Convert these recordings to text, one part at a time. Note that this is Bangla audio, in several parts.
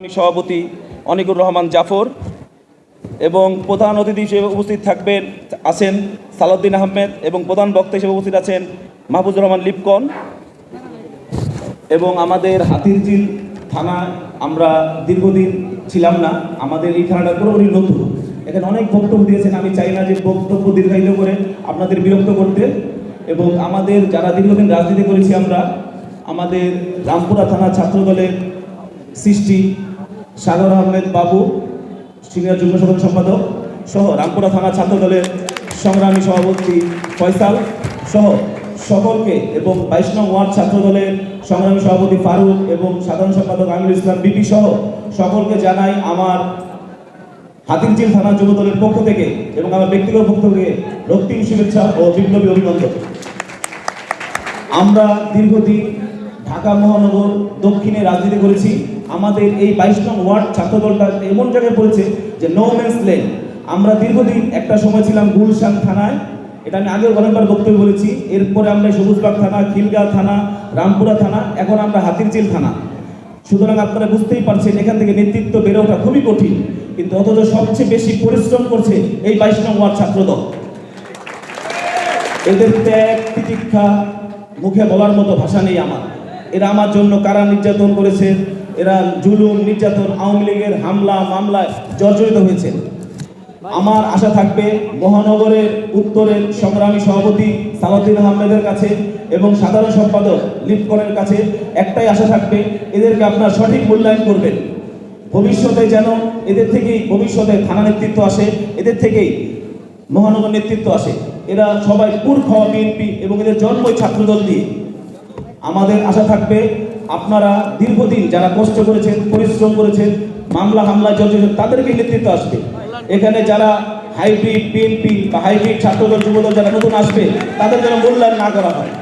সভাপতি অনিকুর রহমান জাফর এবং প্রধান অতিথি হিসেবে উপস্থিত থাকবেন, আছেন সালাউদ্দিন আহমেদ এবং প্রধান বক্তা হিসেবে উপস্থিত আছেন মাহফুজুর রহমান লিপকন এবং আমাদের হাতিরঝিল থানা আমরা দীর্ঘদিন ছিলাম না। আমাদের এই থানাটা পুরোপুরি নতুন। এখানে অনেক বক্তব্য দিয়েছেন, আমি চাই না যে বক্তব্য দীর্ঘায়িত করে আপনাদের বিরক্ত করতে। এবং আমাদের যারা দীর্ঘদিন রাজনীতি করেছি আমরা, আমাদের রামপুরা থানা ছাত্রদলের সৃষ্টি সাগর আহমেদ বাবু, সিনিয়র যুগ্ম সাধারণ সম্পাদক সহ রামপুরা থানা ছাত্র দলের সংগ্রামী সভাপতি ফয়সাল সহ সকলকে এবং বাইশ নং ওয়ার্ড ছাত্র দলের সংগ্রামী সভাপতি ফারুক এবং সাধারণ সম্পাদক আমিরুল ইসলাম বিপি সহ সকলকে জানাই আমার হাতিরঝিল থানা যুব দলের পক্ষ থেকে এবং আমার ব্যক্তিগত পক্ষ থেকে রক্তিম শুভেচ্ছা ও বিপ্লবী অভিনন্দন। আমরা দীর্ঘদিন ঢাকা মহানগর দক্ষিণে রাজনীতি করেছি। আমাদের এই বাইশ নং ওয়ার্ড ছাত্রদলটা এমন জায়গায় পড়েছে যে নো ম্যান্স লেন আমরা দীর্ঘদিন একটা সময় ছিলাম গুলশান থানায়, এটা আমি আগেও অনেকবার বক্তব্য বলেছি। এরপরে আমরা সবুজবাগ থানা খিলগাঁও থানা, রামপুরা থানা, এখন আমরা হাতিরঝিল থানা। সুতরাং আপনারা বুঝতেই পারছেন, এখান থেকে নেতৃত্ব বেড়ে ওঠা খুবই কঠিন। কিন্তু অথচ সবচেয়ে বেশি পরিশ্রম করছে এই বাইশ নং ওয়ার্ড ছাত্রদল। এদের ত্যাগ, তিতিক্ষা মুখে বলার মতো ভাষা নেই আমার। এরা আমার জন্য কারা নির্যাতন করেছে এরা জুলুম, নির্যাতন, আওয়ামী লীগের হামলা মামলায় জর্জরিত হয়েছে। আমার আশা থাকবে মহানগরের উত্তরের সংগ্রামী সভাপতি সালাউদ্দিন আহমেদের কাছে এবং সাধারণ সম্পাদক লিপকনের কাছে একটাই আশা থাকবে, এদেরকে আপনার সঠিক মূল্যায়ন করবেন। ভবিষ্যতে যেন এদের থেকেই ভবিষ্যতে থানা নেতৃত্ব আসে, এদের থেকেই মহানগর নেতৃত্ব আসে। এরা সবাই পুর খাওয়া বিএনপি এবং এদের জন্মই ছাত্রদল দিয়ে। আমাদের আশা থাকবে আপনারা দীর্ঘদিন যারা কষ্ট করেছেন, পরিশ্রম করেছেন, মামলা হামলা জর্জরিত তাদেরকে নেতৃত্ব আসবে। এখানে যারা হাইব্রিড বিএনপি বা হাইব্রিড ছাত্রদল যুবদল যারা নতুন আসবে, তাদের যেন মূল্যায়ন না করা হয়।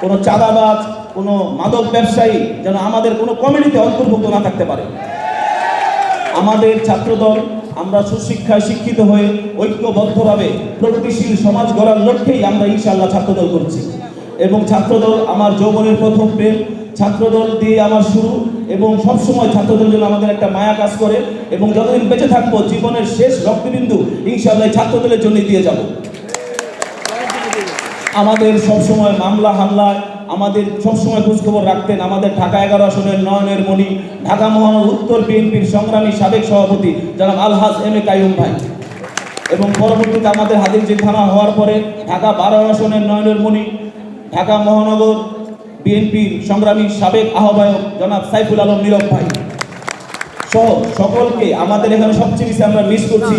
কোনো চাঁদাবাজ, কোনো মাদক ব্যবসায়ী যেন আমাদের কোনো কমিটিতে অন্তর্ভুক্ত না থাকতে পারে। আমাদের ছাত্রদল আমরা সুশিক্ষায় শিক্ষিত হয়ে ঐক্যবদ্ধভাবে প্রগতিশীল সমাজ গড়ার লক্ষ্যেই আমরা ইনশাআল্লাহ ছাত্রদল করছি। এবং ছাত্রদল আমার যৌবনের প্রথম প্রেম ছাত্রদল দিয়ে আমার শুরু এবং সবসময় ছাত্রদল জন্য আমাদের একটা মায়া কাজ করে এবং যতদিন বেঁচে থাকব জীবনের শেষ রক্তবিন্দু ইনশাআল্লাহ এই ছাত্রদলের জন্য দিয়ে যাব। আমাদের সবসময় মামলা হামলায়, আমাদের সবসময় খোঁজখবর রাখতেন, আমাদের ঢাকা এগারো আসনের নয়নের মণি, ঢাকা মহানগর উত্তর বিএনপির সংগ্রামী সাবেক সভাপতি জনাব আলহাজ এম এ কাইম ভাই। এবং পরবর্তীতে আমাদের হাদিরজি থানা হওয়ার পরে ঢাকা বারো আসনের নয়নের মণি, ঢাকা মহানগর বিএনপির সংগ্রামী সাবেক আহ্বায়ক জনাব সাইফুল আলম নীরব ভাই। সহ সকলকে আমাদের এখানে সবচেয়ে বেশি আমরা মিস করছি।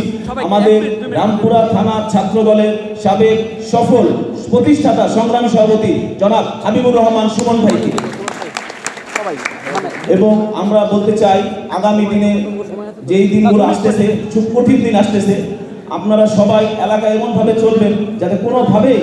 আমাদের রামপুরা থানা ছাত্র দলের সাবেক সফল প্রতিষ্ঠাতা সংগ্রামী সভাপতি জনাব হাবিবুর রহমান সুমন ভাইকে। এবং আমরা বলতে চাই আগামী দিনে যেই দিনগুলো আসতেছে খুব কঠিন দিন আসতেছে আপনারা সবাই এলাকায় এমনভাবে চলবেন যাতে কোনোভাবেই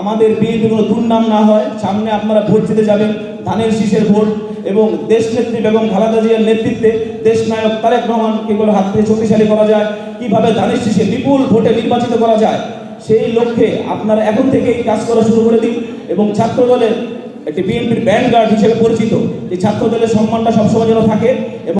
আমাদের বিএনপি কোনো দুর্নাম না হয়। সামনে আপনারা ভোট দিতে যাবেন, ধানের শীষের ভোট এবং দেশ নেত্রী বেগম খালেদা জিয়ার নেতৃত্বে দেশ নায়ক তারেক রহমানকে করে হাত থেকে শক্তিশালী করা যায়। কীভাবে ধানের শীষে বিপুল ভোটে নির্বাচিত করা যায়, সেই লক্ষ্যে আপনারা এখন থেকেই কাজ করা শুরু করে দিন এবং ছাত্র দলের একটি বিএনপির ব্যান্ড গার্ড হিসেবে পরিচিত। এই ছাত্র দলের সম্মানটা সবসময় যেন থাকে এবং